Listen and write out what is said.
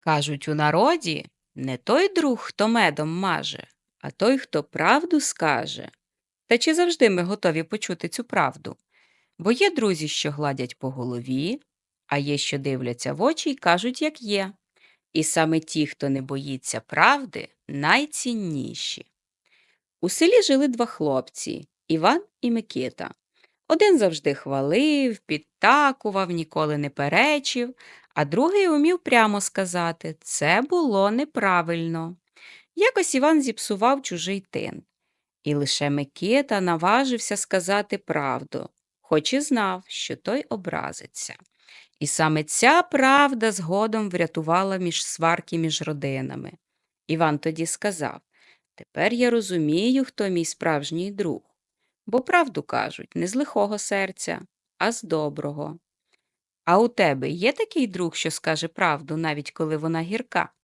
Кажуть у народі, не той друг, хто медом маже, а той, хто правду скаже. Та чи завжди ми готові почути цю правду? Бо є друзі, що гладять по голові, а є, що дивляться в очі й кажуть, як є. І саме ті, хто не боїться правди, найцінніші. У селі жили два хлопці Іван і Микита. Один завжди хвалив, підтакував, ніколи не перечив, а другий умів прямо сказати це було неправильно. Якось Іван зіпсував чужий тин. І лише Микита наважився сказати правду, хоч і знав, що той образиться. І саме ця правда згодом врятувала між сварки між родинами. Іван тоді сказав Тепер я розумію, хто мій справжній друг. Бо правду кажуть не з лихого серця, а з доброго. А у тебе є такий друг, що скаже правду, навіть коли вона гірка?